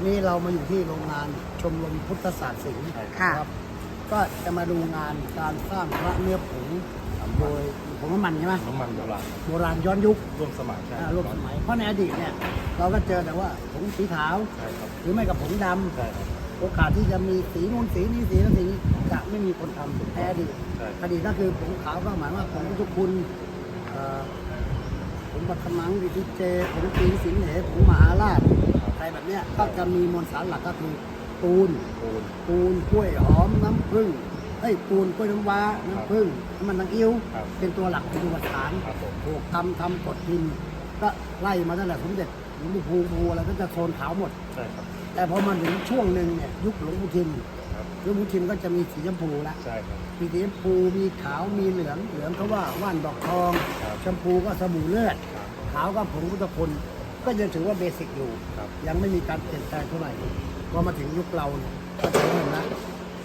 วันนี้เรามาอยู่ที่โรงงานชมรมพุทธศาสตร์ศิลป์ค่ะนะครับก็จะมาดูงานการสร้างพระเนื้อผงโดยผงน้ำมันใช่ไหมน้ำมันโบราณโบราณย้อนยุคร่วมสมัยใช่อ่าร่วมสมัยเพราะในอดีตเนี่ยเราก็เจอแต่ว่าผงสีขาว ใช่ครับหรือไม่กับผงดำใช่ครับ โอกาสที่จะมีสีนู้นสีนี้สีนั้นสีนี้จะไม่มีคนทำในอดีตใช่ อดีตก็คือผงขาวก็หมายว่าผงทุกคุณเอ่อผงบัตรมังวิทิเจผงจีนสิงเหผงมหาราช อะไรแบบเนี้ยก็จะมีมวลสารหลักก็คือปูน ปูน ปูนกล้วยหอมน้ำผึ้งไอ้ยปูนกล้วยน้ำว้าน้ำผึ้งน้ำมันตังอิ้ว ครับ เป็นตัวหลักเป็นตัวฐานครับผมถูกทำทำกดพิมพ์ก็ไล่มาตั้งแต่สมเด็จหลวงปู่ภูภูอะไรก็จะโซนขาวหมด ใช่ครับแต่พอมาถึงช่วงหนึ่งเนี่ยยุคหลวงปู่ทิมครับหลวงปู่ทิมก็จะมีสีชมพูละ ใช่ครับ มีสีชมพูมีขาวมีเหลืองเหลืองเขาว่าว่านดอกทองครับ ชมพูก็สบู่เลือด ครับ ขาวก็ผงพุทธคุณ ก็ยังถือว่าเบสิกอยู่ ครับ ยังไม่มีการเปลี่ยนแปลงเท่าไหร่พอมาถึงยุคเราเนี่ยก็จะเริ่มนะ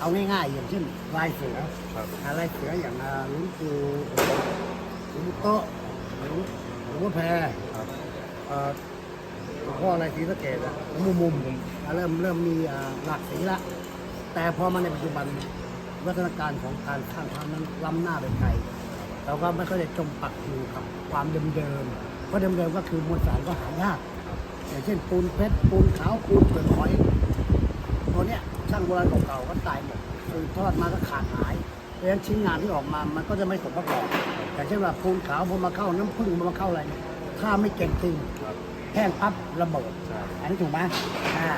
เอาง่ายๆ อย่างเช่นลายเสือครับอ่าลายเสืออย่างอ่าหลุงปู่หลุงปู่โต๊ะหลวงหลวงพ่อแพรครับ เอ่อหลวงพ่ออะไรสีสะเกดอะหลวงมุมมุมอ่าเริ่มเริ่มมีอ่าหลากสีละ แต่พอมาในปัจจุบันวัฒนาการของการสร้างพระนั้นล้ำหน้าไปไกลเราก็ไม่ค่อยได้จมปักอยู่กับความเดิมๆ เพราะเดิมๆก็คือมวลสารก็หายากอย่างเช่นปูนเพชรปูนขาวปูนเปลือกหอยตัวเนี้ยช่างโบราณเก่าๆก็ตายหมดสืบทอดมาก็ขาดหายเพราะฉะนั้นชิ้นงานที่ออกมามันก็จะไม่สมประกอบอย่างเช่นว่าปูนขาวพอมาเข้าน้ำผึ้งพอมาเข้าอะไรเนี่ยถ้าไม่เก่งจริงครับแห้งปั๊บระเบิดใช่อันนี้ถูกไหมอ่า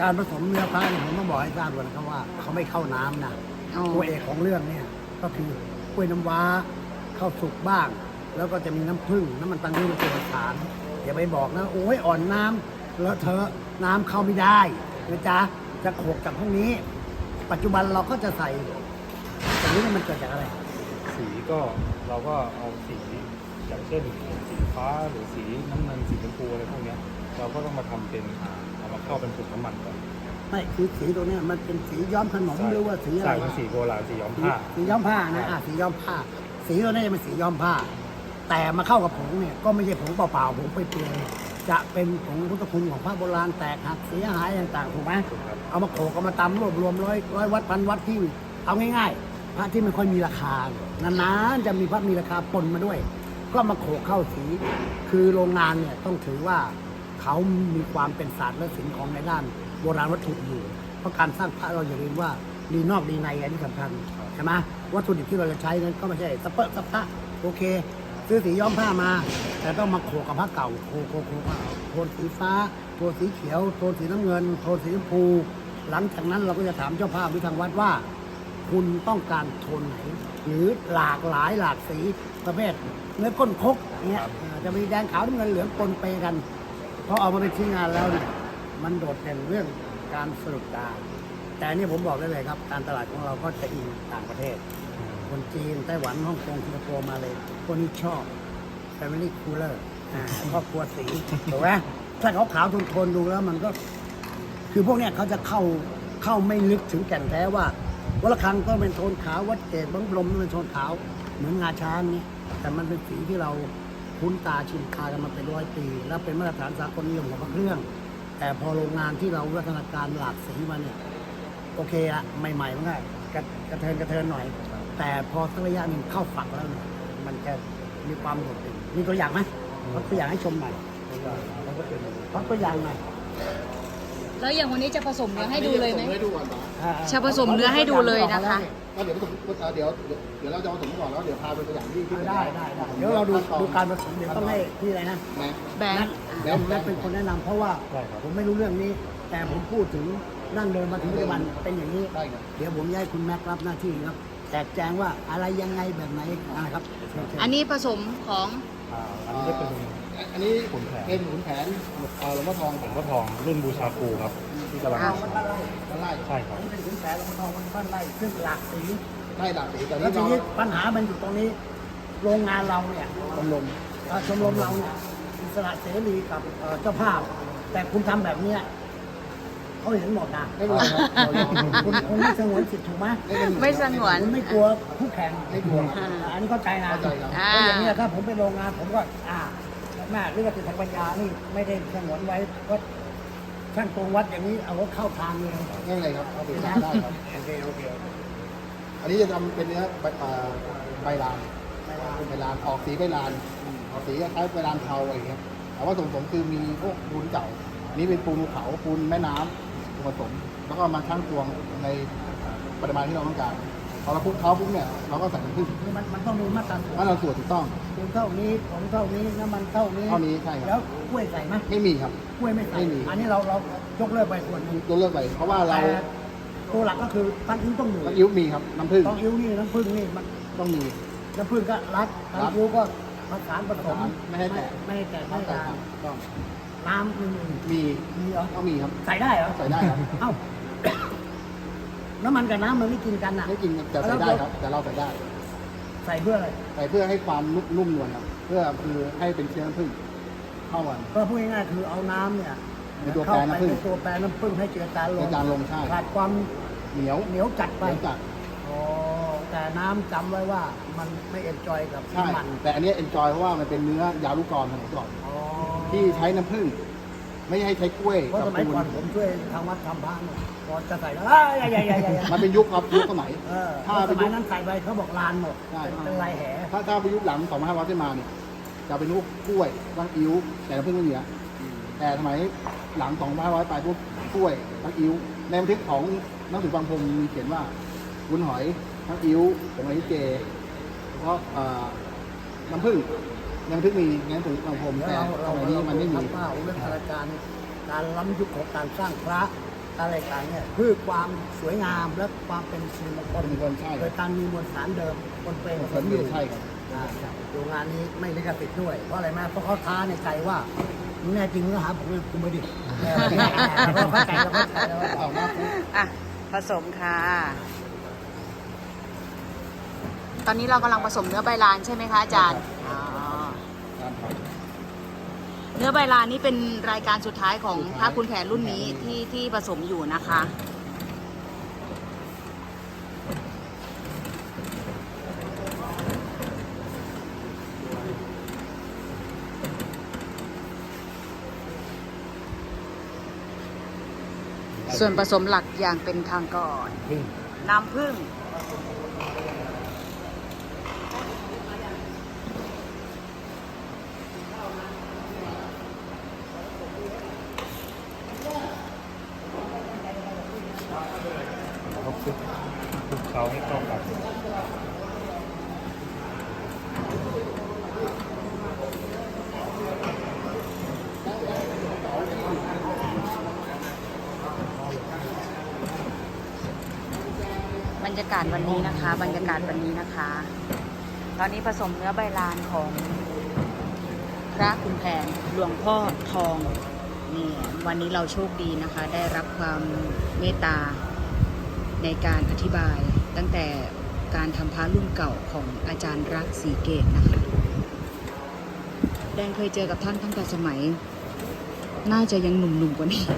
การผสมเนื้อพระเนี่ยผมต้องบอกให้ทราบก่อนนะครับว่า เขาไม่เข้าน้ำนะอ๋อตัวเอกของเรื่องเนี่ยก็คือกล้วยน้ำว้าข้าวสุกบ้าง แล้วก็จะมีน้ำผึ้งน้ำมันตังนี่เป็นตัวสารอย่าไปบอกนะ โอ้ยอ่อนน้ำเลอะเทอะน้ำเข้าไม่ได้นะจ๊ะจะโขกจากพวกนี้ ปัจจุบันเราก็จะใส่แต่นี้มันเกิดจากอะไร สีก็เราก็เอาสีอย่างเช่นสีฟ้าหรือสีน้ำเงินสีชมพูอะไรพวกเนี้ย เราก็ต้องมาทำเป็นอ่าเอามาเข้าเป็นผงน้ำมันก่อน ไม่คือสีตัวเนี้ยมันเป็นสีย้อมขนมหรือว่าสีอะไรใช่เป็นสีโบราณสีย้อมผ้า สีย้อมผ้านะอะสีย้อมผ้า สีตัวนี้จะเป็นสีย้อมผ้า แต่มาเข้ากับผงเนี่ยก็ไม่ใช่ผงเปล่าๆผงเปลือยๆจะเป็นผงพุทธคุณของพระโบราณแตกหักเสียหายต่างๆถูกไหมเอามาโขกเอามาตำรวบรวมร้อยร้อยวัดพันวัดที่เอาง่ายๆ พระที่ไม่ค่อยมีราคานานๆจะมีพระมีราคาปนมาด้วย ก็มาโขกเข้าสี คือโรงงานเนี่ยต้องถือว่าเขามีความเป็นศาสตร์และศิลป์ของในด้านโบราณวัตถุอยู่ เพราะการสร้างพระเราอย่าลืมว่าดีนอกดีในอันนี้สำคัญใช่ไหมวัตถุดิบที่เราจะใช้นั้นก็ไม่ใช่สเปะสปะโอเค ซื้อสีย้อมผ้ามา แต่ต้องมาโขกกับผ้าเก่าโขกโขกโขกเอาโทนสีฟ้า โทนสีเขียว โทนสีน้ำเงิน โทนสีชมพู หลังจากนั้นเราก็จะถามเจ้าภาพหรือทางวัดว่า คุณต้องการโทนไหน หรือหลากหลายหลากสีประเภทเนื้อก้นคกเนี้ยอ่าจะมีแดงขาวน้ำเงินเหลืองปนเปกันพอเอามาเป็นชิ้นงานแล้วเนี่ยมันโดดเด่นเรื่องการสรุปตาแต่อันนี่ผมบอกได้เลยครับ การตลาดของเราก็จะอิงต่างประเทศ คนจีนไต้หวันฮ่องกงสิงคโปร์มาเลย พวกนี้ชอบ Family Cooler อ่าครอบครัวสีถูกไหมถ้าเขาขาวๆโทนๆดูแล้วมันก็ คือพวกเนี้ยเขาจะเข้าเข้าไม่ลึกถึงแก่นแท้ว่าวัดระฆังก็เป็นโทนขาววัดเกศบังลมเป็นโทนขาว เหมือนงาช้างนี่แต่มันเป็นสีที่เราคุ้นตาชินตากันมาเป็นร้อยปี แล้วเป็นมาตรฐานสากลนิยมของพระเครื่อง แต่พอโรงงานที่เราวัฒนาการหลากสีมาเนี่ยโอเคอะใหม่ๆมันก็กระกระเทินกระเทินหน่อย แต่พอสักระยะหนึ่งเข้าฝักแล้วเนี่ย มันจะมีความโดดเด่นมีตัวอย่างไหมยกตัวอย่างให้ชมหน่อยแล้วก็เป็นยกตัวอย่างหน่อยแล้วอย่างวันนี้จะผสมเนื้อให้ดูเลยไหม ให้ดูก่อนป่ะอ่าจะผสมเนื้อให้ดูเลยนะคะก็เดี๋ยวผสมเอ่อเดี๋ยวเดี๋ยวเดี๋ยวเราจะผสมก่อนแล้วเดี๋ยวพาไปตัวอย่างที่ที่ได้ได้ได้เดี๋ยวเราดูดูการผสมเดี๋ยวต้องให้พี่อะไรนะแม็กแบงนัค์ทแบงค์แม็กเป็นคนแนะนำเพราะว่าได้ครับ ผมไม่รู้เรื่องนี้ แต่ผมพูดถึงนั่งเดินมาถึงปัจจุบันเป็นอย่างนี้ ได้ครับ เดี๋ยวผมจะให้คุณแม็กรับหน้าที่ครับ แจกแจงว่าอะไรยังไงแบบไหนนะครับเชิญเชิญอันนี้ผสมของอ่าอันนี้จะเป็นอันนี้ขุนแผนเป็นขุนแผนเอ่อหลวงพ่อทองหลวงพ่อทองรุ่นบูชาครูครับที่กำลังเอามันบ้านไร่ด้านไล่ใช่ครับอันนี้เป็นขุนแผนลงทองมันบ้านไร่ซึ่งหลากสีไล่หลากสีแต่แล้วนี่ทีเรานี้ปัญหามันอยู่ตรงนี้ โรงงานเราเนี่ยชมรมเอ่อชมรมเราเนี่ยอิสระเสรีกับเอ่อเจ้าภาพ แต่คุณทำแบบเนี้ย เขาเห็นหมดนะไม่เป็นไรครับเรายอมคุณคุณไม่สงวนสิทธิ์ถูกไหมไม่สงวนคุณไม่กลัวผู้แข่งไม่กลัวอ่าอันนี้เข้าใจนะเข้าใจครับอ่าก็อย่างเนี้ยถ้าผมไปโรงงานผมก็อ่าแม่เรื่องติดทางปัญญานี่ไม่ได้สงวนไว้ก็ช่างตรงวัดอย่างนี้เอาเข้าทางเลยง่ายเลยครับเอาไปทำได้ครับโอเคโอเคโอเคอันนี้จะทำเป็นเนื้อใบเอ่อใบลานใบลานออกสีใบลานออกสีคล้ายๆใบลานเทาอะไรอย่างเงี้ยแต่ว่าส่วนผสมคือมีพวกปูนเก่าอั นนี้เป็นปูนภูเขาปูนแม่น้ำผสม แล้วก็มาชั่งตวงในปริมาณที่เราต้องการพอเราคลุกเคล้าปุ๊บเนี่ยเราก็ใส่น้ำผึ้งคือมันมันต้องมีมาตรฐานถ้าเราสูตรถูกต้องปูนเท่านี้ของเท่านี้น้ำมันเท่านี้เท่านี้ใช่ครับแล้วกล้วยใส่ไหมไม่มีครับ กล้วยไม่ใส่ไม่มี อันนี้เราเรายกเลิกไปส่วนหนึงยกเลิกไปเพราะว่าเราแต่ตัวหลักก็คือตั้งอิ้วต้องอยู่น้ำอิ๊วมีครับน้ำผึ้งต้องอิ้วนี่น้ำผึ้งนี่มันต้องมี น้ำผึ้งก็รัดรัด น้ำอิ้วก็ผสานผสมผสานไม่ให้แตกไม่ให้แตกไม่ต้องให้ใส่ตามครับต้อง น้ำมีมีมีมีเหรอต้องมีครับใส่ได้เหรอใส่ได้ครับเอ้าน้ำมันกับน้ำมันไม่กินกันอะไม่กินแต่ใส่ได้ครับ แต่เราใส่ได้ ใส่เพื่ออะไรใส่เพื่อให้ความนุ่มนุ่มนวลครับ เพื่อคือให้เป็นเชื้อน้ำผึ้งเข้ากันก็พูดง่ายๆคือเอาน้ำเนี่ยเป็นตัวเข้าแปรไปน้ำผึ้งเป็นตัวแปรน้ำผึ้งให้เจือจางลเจืงอจางลงใช่ขาดความเหนียวเหนียวจัดเหไปนียวจัดอ๋อแต่น้ำจำไว้ว่ามันไม่เอนจอยกับใช่น้ำมัน แต่อันนี้เอนจอยเพราะว่ามันเป็นเนื้อยาลูกกรอนสมัยก่อนอ๋อ ที่ใช้น้ำผึ้งไม่ให้ใช้กล้วยเพราะกัสบมัยปูนก่อนผมช่วยทางวัดทำพระเนี่ยพอจะใส่แล้วเอ้ยอย่าอย่าอย่าอย่ามันเป็นยุคครับยุคสมัย เออถ้าสเป็นมัยุยคนั้นใส่ไปเขาบอกลานหมดใช่ เป็นลายแหถ้าถ้าเป็นยุคหลัง2500ขึ้นมาเนี่ยจะเป็นยุคกล้วยบางอิ้วแต่น้ำผึ้งไม่มีอะแต่สมัยหลัง2500ไปพวกกล้วยบางอิ้วในบันทึกของหนังสือบางพงมีเขียนว่าวุ้นหอยทั้งอิ้วผงไอเจเพราะเอ่อน้ำผึ้ง ยังทึกมีงั้นถึงบางพรมแล้วแต่เราสเรามัยนี้มันไม่มีทำว่าเรื่องการการการล้ำยุคของการสร้างพระอะไรต่างเนี่ยเพื่อความสวยงามและความเป็นสิริมงคลเป็นคนใช่โดยการมีมวลสารเดิมบนเปลงผผสลมออยู่ยู่ใช่ครับอ่าโรงงานนี้ไม่ลิขสิทธิ์ด้วยเพราะอะไรไหมเพราะเขาท้าในใจว่ามึงแน่จริงก็หาผมเลยกูไม่ดิเราเข้าใจเราเข้าใจแล้วว่าเอามากอะผสมค่ะ ตอนนี้เรากำลังผสมเนื้อใบลานใช่ไหมคะอาจารย์อ๋อการท เนื้อใบลานนี่เป็นรายการสุดท้ายของพระคุณแผนรุ่นนี้ที่ที่ผสมอยู่นะคะ ส่วนผสมหลักอย่างเป็นทางก่อนน้ำผึ้ง เขาคลุกคลุกเขาให้เข้ากัน บรรยากาศวันนี้นะคะ บรรยากาศวันนี้นะคะ ตอนนี้ผสมเนื้อใบลานของพระคุณแผนหลวงพ่อทองนี่วันนี้เราโชคดีนะคะ ได้รับความเมตตาในการอธิบายตั้งแต่การทำพระรุ่นเก่าของอาจารย์รักสีเกตนะคะ แดงเคยเจอกับท่านตั้งแต่สมัย น่าจะยังหนุ่มๆกว่านี้ำ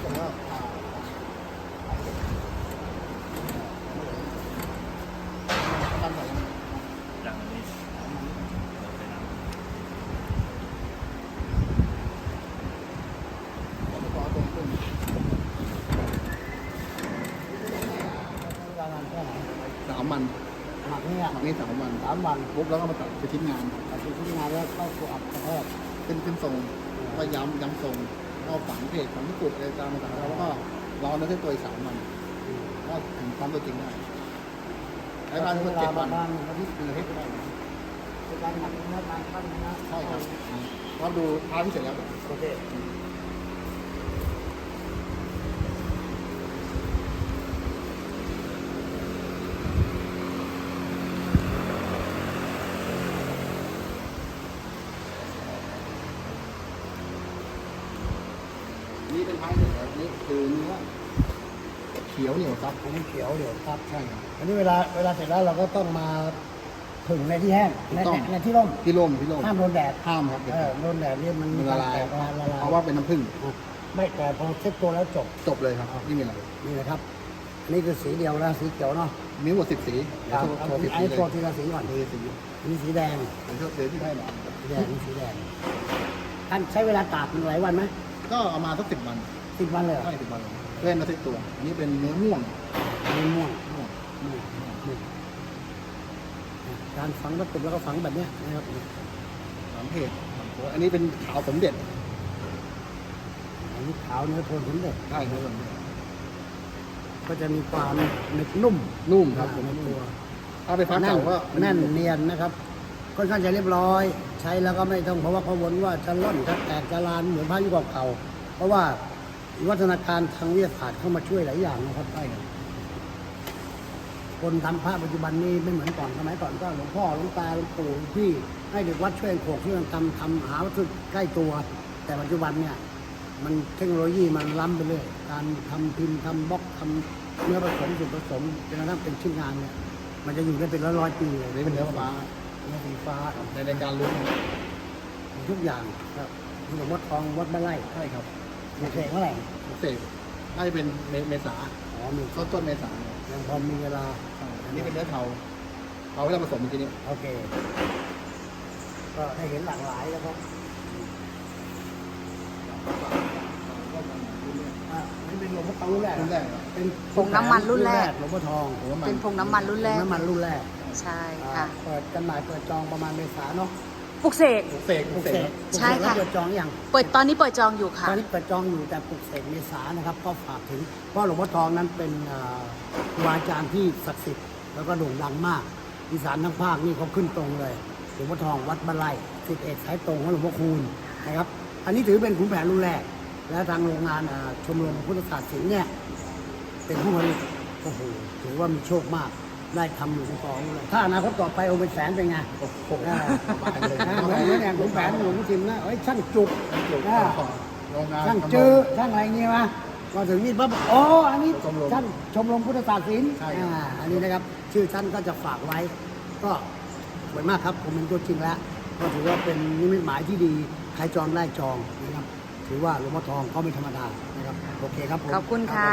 แต่ว่าอ่าทำใส่ยัง อย่างนี้ ผมขอตรงขึ้น เวลานานแค่ไหน สามวันหมักเนี่ยหมักนี่สามวันสามวันปุ๊บแล้วก็มาตัดไปชิ้นงานตัดสินที่งานแล้วเข้าตัวอัดกระแทกขึ้นขึ้นทรงก็ย้ำย้ำทรงก็ฝังเพจฝังที่กุดอะไรตามต่างๆแล้วก็รอแล้วได้ตัวอีกสามวันก็ถึงความตัวจริงได้ใช้บ้านทั้งหมดเจ็ดวันบ้านวันที่สี่ให้ไปได้เป็นการหมักเนื้อการปั้นเนื้อใช่ครับเราดูท้าที่เสร็จแล้วโอเค นี่เป็นท้ายเสร็จแล้วนี่คือเนื้อเขียวเหนียวซับอันนี้เขียวเดี๋ยวครับใช่ครับ อันนี้เวลาเวลาเสร็จแล้วเราก็ต้องมาผึ่งในที่แห้งในต้องในในที่ร่มที่ร่มที่ร่มห้ามโดนแดดห้ามครับเด็ดเออขาดโดนแดดนี่มันมันละลายแตกละลายเพราะว่าเป็นน้ำผึ้งไม่แต่พอเช็ดตัวแล้วจบจบเลยครับไม่มีอะไรนี่นะครับอันนี้คือสีเดียวแล้วสีเขียวเนาะมีหมดสิบสีเดี๋ยวโชว์โชว์สิบไอ้สีเลยตัวทีละสีก่อนสีสีอันนี้สีแดงเดี๋ยวโชว์เดี๋ยวที่ให้มาสีแดงนี่สีแดงท่านใช้เวลาตากหลายวันไหมก็เอามาสักสิบวันสิบวันเลยเหรอ ใช่สิบวันเพื่อนมาสิบตัว อันนี้เป็นเนื้อม่วงอันนี้ม่วงม่วงม่วงม่วงการฝังวัตถุแล้วก็ฝังแบบเนี้ยนะครับสามเพจอันนี้เป็นขาวสมเด็จอันนี้ขาวเนื้อโทนสมเด็จใช่ครับสมเด็จก็จะมีความหนึบนุ่มนุ่มครับอ่าในตัวเอาไปพักแน่นเก่าก็แน่นเนียนนะครับค่อนข้างจะเรียบร้อย ใช้แล้วก็ไม่ต้องเพราะว่ากังวลว่าจะล่อนจะแตกจะลานเหมือนพระยุคเก่าๆเพราะว่า วัฒนาการทางวิทยาศาสตร์เข้ามาช่วยหลายอย่างนะครับใช่คนทำพระปัจจุบันนี้ไม่เหมือนก่อนสมัยก่อนก็หลวงพ่อหลวงตาหลวงปู่หลวงพี่ให้เด็กวัดช่วยโขกช่วยทำทำหาวัตถุใกล้ตัว แต่ปัจจุบันเนี่ยมันเทคโนโลยีมันล้ำไปเรื่อยการทำพิมพ์ทำบล็อกทำเนื้อผสมส่วนผสมจนกระทั่งเป็นชิ้นงานเนี่ยมันจะอยู่ได้เป็นร้อยร้อยปีเลยนี่เป็นเนื้อฟ้าเนื้อสีฟ้าในในการลุ้นทุกอย่างครับมีหลวงวัดทองวัดบ้านไร่ใช่ครับ มีเสกเท่าไหร่เสกน่าจะเป็นเมเมษาอ๋อมีต้นต้นเมษาเนี่ยยังพอมีเวลาอันนี้เป็นเนื้อเทาเทาที่เราผสมเมื่อกี้นี้โอเค ก็ให้เห็นหลากหลายแล้วครับอะอันนี่เป็นหลวงพ่อทองรุ่นแรกรุ่นแรกครับเป็นผงน้ำมันรุ่นแรกหลวงพ่อทองผมว่ามันเป็นผงน้ำมันรุ่นแรกน้ำมันรุ่นแรก ใช่อ่าค่ะ เปิดจำหน่ายเปิดจองประมาณเมษาเนาะ ปลุกเสกเสก ปลุกเสเสกกใช่ค่ะ ปลุกเสกแล้วเปิดจองอย่างเปิดตอนนี้เปิดจองอยู่ค่ะตอนนี้เปิดจองอยู่แต่ปลุกเสกเมษานะครับก็ฝากถึงเพราะหลวงพ่อทองนั้นเป็นอ่าครูบาอาจารย์ที่ศักดิ์สิทธิ์แล้วก็โด่งดังมากอีสานทั้งภาคนี่เขาขึ้นตรงเลยหลวงพ่อทองวัดบ้านไร่สิบเอกสายตรงของหลวงพ่อคูณนะครับอันนี้ถือเป็นขุนแผนรุ่นแรก และทางโรงงานอ่าชมรมพุทธศาสตร์ศิลป์เนี่ย เป็นผู้ผลิตโอ้โหถือว่ามีโชคมาก ได้ทำหลวงพ่อทองเลยถ้าอนาคตต่อไปองค์เป็นแสนเป็นไงโอ้โหอ่าสบายเลยนะเหมือนเหมือนอย่างขุนแผนหลวงพ่อทิมนะเอ้ยช่างจุกจุกอ่าโรงงานช่างทำเจอช่างอะไรเงี้ยมามาถึงนี่ปั๊บอ๋ออันนี้ชมรมช่างชมรมพุทธศาสตร์ศิลป์ใช่ครับอ่าอันนี้นะครับ ชื่อท่านก็จะฝากไว้ ก็สวยมากครับผมเป็นตัวจริงแล้วก็ถือว่าเป็นนิมิตหมายที่ดีใครจองได้จองนะครับถือว่าหลวงพ่อทองก็ไม่ธรรมดานะครับโอเคครับผมขอบคุณค่ะ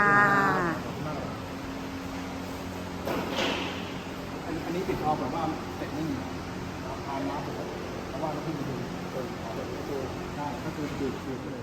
อั นอันนี้ปิดทองแบบว่าเสร็จไม่มีทานน้ำผมเพราะว่าเราเพิ่งไปดูเออขอแบบดูได้ก็คือดูดดูดไปเลย